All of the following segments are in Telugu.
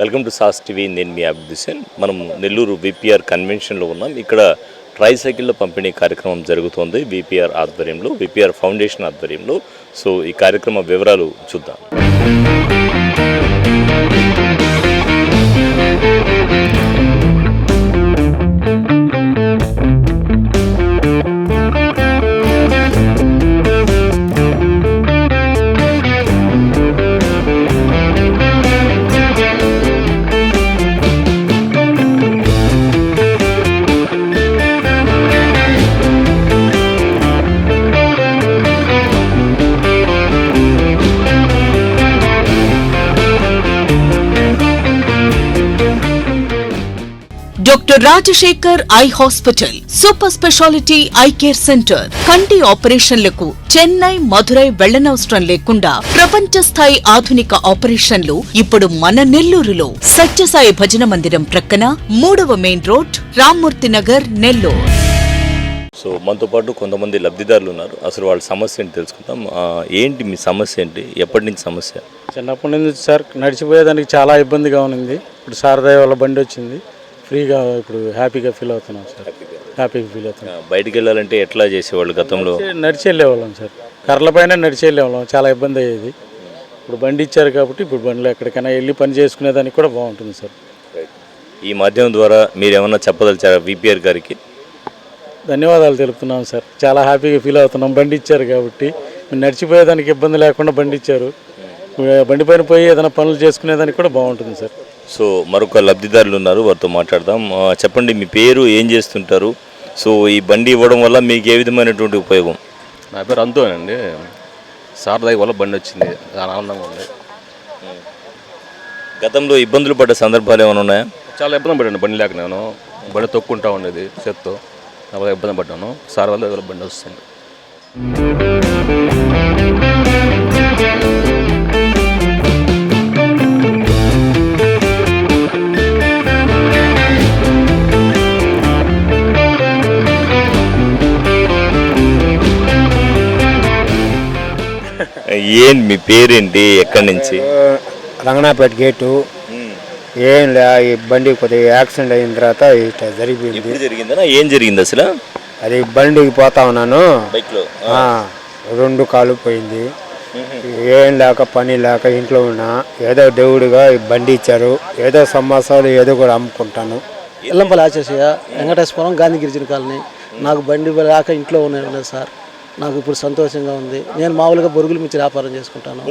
వెల్కమ్ టు సాస్ టీవీ నేను మీ అభిదుసేన్ మనం నెల్లూరు విపిఆర్ కన్వెన్షన్లో ఉన్నాం. ఇక్కడ ట్రైసైకిళ్ళ పంపిణీ కార్యక్రమం జరుగుతోంది విపిఆర్ ఆధ్వర్యంలో విపిఆర్ ఫౌండేషన్ ఆధ్వర్యంలో. సో ఈ కార్యక్రమ వివరాలు చూద్దాం. Doctor Rajasekhar eye hospital super speciality eye care centre కంటి ఆపరేషన్లకు చెన్నై మధురై వెళ్ళనవసరం లేకుండా ప్రపంచ స్థాయి ఆధునిక ఆపరేషన్లు ఇప్పుడు మన నెల్లూరులో సత్యసాయి భజన మందిరం ప్రక్కన మూడవ main road Rammurthy Nagar Nellore so మనతో పాటు కొంతమంది లబ్ధిదారులు ఉన్నారు. అసలు వాళ్ళ సమస్య ఏంటి తెలుసుకుందాం. ఏంటి మీ సమస్య ఏంటి? ఎప్పటి నుంచి సమస్య? చిన్నప్పటి నుంచి సార్ నడిచిపోయేదానికి చాలా ఇబ్బందిగా ఉంది ఇప్పుడు సారదయ వల్ల బండి వచ్చింది. ఫ్రీగా ఇప్పుడు హ్యాపీగా ఫీల్ అవుతున్నాం సార్. హ్యాపీగా ఫీల్ అవుతున్నాం. బయటికి వెళ్ళాలంటే ఎట్లా చేసేవాళ్ళు గతంలో? నడిచి వెళ్ళేవాళ్ళం సార్. కర్రల పైన నడిచి వెళ్ళేవాళ్ళం చాలా ఇబ్బంది అయ్యేది. ఇప్పుడు బండి ఇచ్చారు కాబట్టి ఇప్పుడు బండిలో ఎక్కడికైనా వెళ్ళి పని చేసుకునేదానికి కూడా బాగుంటుంది సార్. ఈ మాధ్యమం ద్వారా మీరు ఏమన్నా చెప్పదలిచారా విపిఆర్ గారికి? ధన్యవాదాలు తెలుపుతున్నాం సార్. చాలా హ్యాపీగా ఫీల్ అవుతున్నాం. బండి ఇచ్చారు కాబట్టి. నడిచిపోయేదానికి ఇబ్బంది లేకుండా బండి ఇచ్చారు. బండి పైన పోయి ఏదైనా పనులు చేసుకునేదానికి కూడా బాగుంటుంది సార్. సో మరొక లబ్ధిదారులు ఉన్నారు వారితో మాట్లాడదాం. చెప్పండి మీ పేరు ఏం చేస్తుంటారు? సో ఈ బండి ఇవ్వడం వల్ల మీకు ఏ విధమైనటువంటి ఉపయోగం? నా పేరు అంతోని అండి సారదాయి వల్ల బండి వచ్చింది. చాలా ఆనందంగా ఉంది. గతంలో ఇబ్బందులు పడ్డ సందర్భాలు ఏమైనా ఉన్నాయా? చాలా ఇబ్బంది పడ్డాను బండి లేక నేను. బండి తొక్కుంటా ఉండేది చేత్తో. చాలా ఇబ్బంది పడ్డాను. సార్ వల్ల బండి వస్తుంది. ఏం మీ పేరేంటి? ఎక్కడి నుంచి? రంగనాపేట గేటు. ఏం లే ఈ బండి కొద్దిగా యాక్సిడెంట్ అయిన తర్వాత ఇట్లా ఎప్పుడు జరిగిందనా? ఏం జరిగింది అసలు? అది బండికి పోతా ఉన్నాను. బైక్లో? ఆ, రెండు కాలు పోయింది. ఏం లేక పని లేక ఇంట్లో ఉన్నా. ఏదో దేవుడిగా ఈ బండి ఇచ్చారు. ఏదో సమాసాలు ఏదో కూడా అమ్ముకుంటాను. ఎల్లంపల్లి ఆచేసయ్య వెంకటేశ్వరం గాంధీ గిరిజన కాలనీ నాకు బండి రాక ఇంట్లో ఉన్నాను సార్. నాకు ఇప్పుడు సంతోషంగా ఉంది. నేను మామూలుగా బొరుగులు మిర్చి వ్యాపారం చేసుకుంటాను.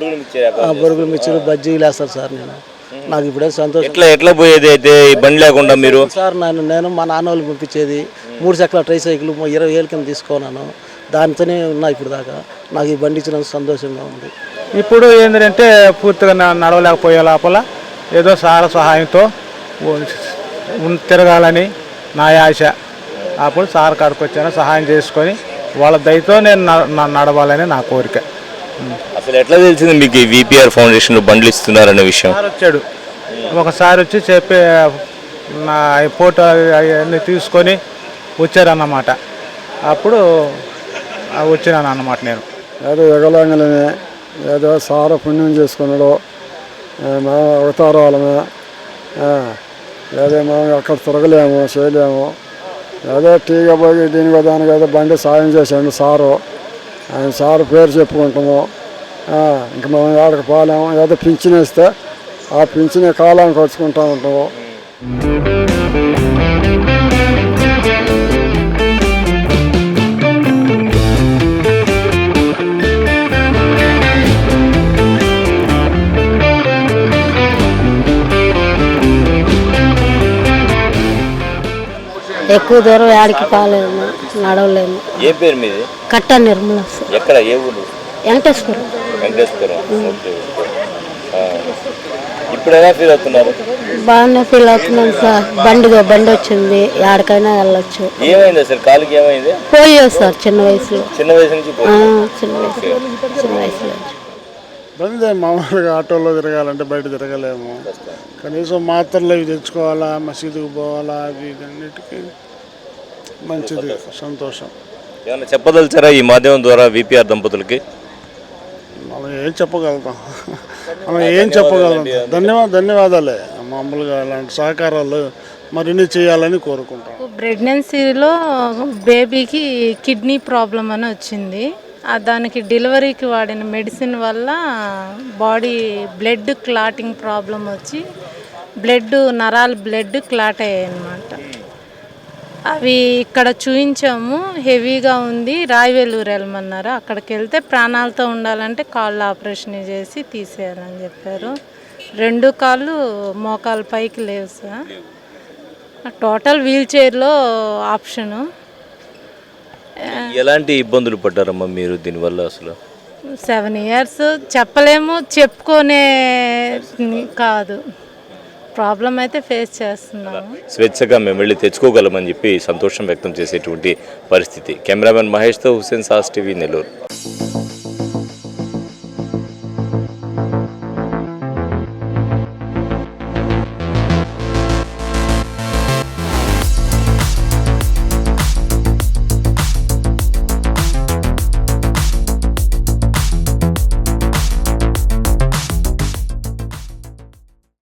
ఆ, బొరుగులు మిర్చిలు బజ్జీలు వేస్తాను సార్ నేను. నాకు ఇప్పుడే సంతోషం. ఎట్లా ఎట్లా పోయేది అయితే ఈ బండి లేకుండా మీరు? సార్ నేను నేను మా నాన్న వాళ్ళు పంపించేది మూడు చక్రాల ట్రై సైకిల్ ఇరవై ఏళ్ళ కింద తీసుకున్నాను దానితోనే ఉన్నా ఇప్పుడు దాకా. నాకు ఈ బండి ఇచ్చినందుకు సంతోషంగా ఉంది. ఇప్పుడు ఏంటంటే పూర్తిగా న- నడవలేకపోయే లోపల ఏదో సార సహాయంతో తిరగాలని నా ఆశ. అప్పుడు సార్ కాడికి వచ్చాను సహాయం చేసుకొని వాళ్ళ దయతో నేను నడవాలని నా కోరిక. అసలు ఎట్లా తెలిసింది మీకు ఈ విపిఆర్ ఫౌండేషన్ బండ్లు ఇస్తున్నారనే విషయం? సార్ వచ్చాడు. ఒకసారి వచ్చి చెప్పి నా ఫోటో అవన్నీ తీసుకొని వచ్చారన్నమాట. అప్పుడు వచ్చినాను అన్నమాట నేను. ఏదో ఎగలంగలమే ఏదో సార పుణ్యం చేసుకున్నాడు మేము అవతారం వాళ్ళమే ఆ, ఏదో మేము ఎక్కడ తిరగలేము చేయలేము. ఏదో టీగా పోయి దీనికి దానికి ఏదో బండి సాయం చేసాడు సారు. ఆయన సారు పేరు చెప్పుకుంటాము. ఇంకా ఇంక మేము పోలేము. ఏదో పింఛన్ ఇస్తే ఆ పింఛనే కాలానికి వచ్చుకుంటూ ఉంటాము. ఎక్కువ దూరం యాడికి పోలేము నడవలేము. ఏ పేరు మీది? కట్ట నిర్మల. ఎక్కడ ఏ ఊరు? వెంకటేశ్వరం. వెంకటేశ్వరం. Okay okay. ఆ. ఇప్పుడు ఎలా ఫీల్ అవుతున్నారు? బాగానే ఫీల్ అవుతున్నాను సార్. బండిగా బండి వచ్చింది. ఎక్కడికైనా వెళ్ళొచ్చు. ఏమైంది అసలు? కాలుకి ఏమైంది? పోలియో సార్ చిన్న వయసులో. చిన్న వయసు నుంచి ఆ. చిన్న వయసులో చిన్న వయసులో. బండి మామూలుగా ఆటోలో తిరగాలంటే బయట తిరగలేము. కనీసం మాత్రలు అవి తెచ్చుకోవాలా మసీదుకు పోవాలా అవి ఇవి అన్నిటికీ మంచిది సంతోషం. ఏమన్నా చెప్పదలిచారా ఈ మాధ్యమం ద్వారా విపిఆర్ దంపతులకి? మనం ఏం చెప్పగలుగుతాం? మనం ఏం చెప్పగలుగుతాం? ధన్యవాద ధన్యవాదాలే. మామూలుగా అలాంటి సహకారాలు మరిన్ని చేయాలని కోరుకుంటాం. ప్రెగ్నెన్సీలో బేబీకి కిడ్నీ ప్రాబ్లం అని వచ్చింది. దానికి డెలివరీకి వాడిన మెడిసిన్ వల్ల బాడీ బ్లడ్ క్లాటింగ్ ప్రాబ్లం వచ్చి బ్లడ్ నరాలు బ్లడ్ క్లాట్ అయ్యాయి అన్నమాట అవి ఇక్కడ చూయించాము హెవీగా ఉంది రాయవేలూరు వెళ్ళమన్నారు. అక్కడికి వెళ్తే ప్రాణాలతో ఉండాలంటే కాళ్ళు ఆపరేషన్ చేసి తీసేయాలని చెప్పారు. రెండు కాళ్ళు మోకాలు పైకి లేవు సార్. టోటల్ వీల్ చైర్లో ఆప్షను. ఎలాంటి ఇబ్బందులు పడ్డారమ్మా మీరు దీనివల్ల అసలు? సెవెన్ ఇయర్స్ చెప్పలేము చెప్పుకునే కాదు. ప్రాబ్లం అయితే ఫేస్ చేస్తున్నాము. స్వేచ్ఛగా మేము వెళ్ళి తెచ్చుకోగలమని చెప్పి సంతోషం వ్యక్తం చేసేటువంటి పరిస్థితి. కెమెరామెన్ మహేష్తో హుసేన్ సాస్ టీవీ నెల్లూరు.